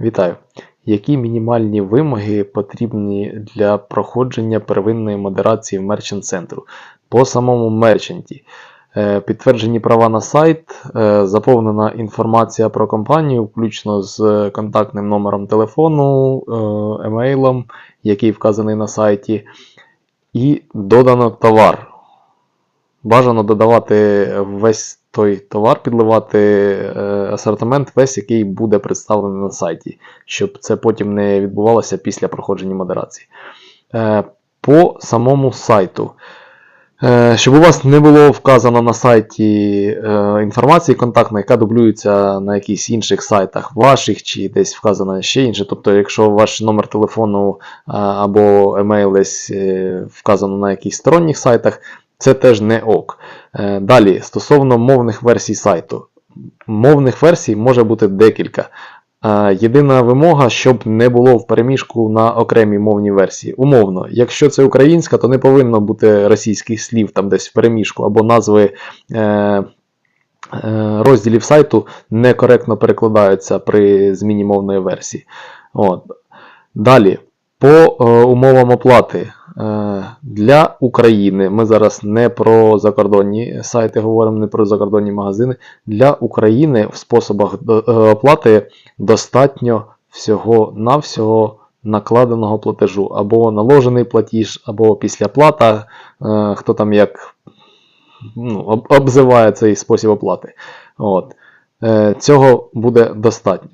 Вітаю! Які мінімальні вимоги потрібні для проходження первинної модерації в мерчант центру? По самому мерчанті. Е, Підтверджені права на сайт, е, заповнена інформація про компанію, включно з контактним номером телефону, е, емейлом, який вказаний на сайті, і додано товар. Бажано додавати весь той товар, підливати е, асортимент, весь, який буде представлений на сайті, щоб це потім не відбувалося після проходження модерації. Е, По самому сайту. Е, Щоб у вас не було вказано на сайті інформації контактної, яка дублюється на якихось інших сайтах ваших чи десь вказано ще інше. Тобто, якщо ваш номер телефону або емейл десь вказано на якихось сторонніх сайтах, це теж не ок. Е, Далі, стосовно мовних версій сайту. Мовних версій може бути декілька. Е, Єдина вимога, щоб не було в переміжку на окремій мовній версії. Умовно, якщо це українська, то не повинно бути російських слів там десь в переміжку, або назви е, е, розділів сайту некоректно перекладаються при зміні мовної версії. От. Далі, по умовам оплати. Е, Для України ми зараз не про закордонні сайти говоримо, не про закордонні магазини. Для України в способах е, оплати достатньо всього-навсього накладеного платежу, або наложений платіж, або післяплата, е, хто там як ну, обзиває цей спосіб оплати. От. Цього буде достатньо.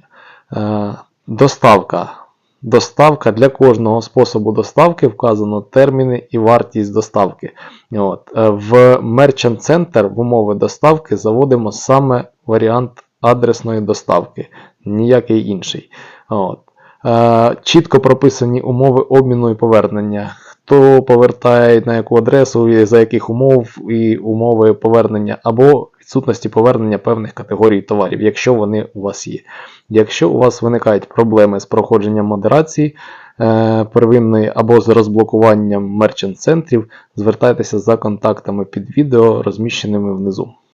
Доставка. Доставка для кожного способу доставки вказано терміни і вартість доставки. От. Е, В Merchant Center в умови доставки заводимо саме варіант адресної доставки, ніякий інший. От. Е, Чітко прописані умови обміну і повернення. Хто повертає на яку адресу, і за яких умов і умови повернення, або відсутності повернення певних категорій товарів, якщо вони у вас є. Якщо у вас виникають проблеми з проходженням модерації е, первинної або з розблокуванням мерчант центрів, звертайтеся за контактами під відео, розміщеними внизу.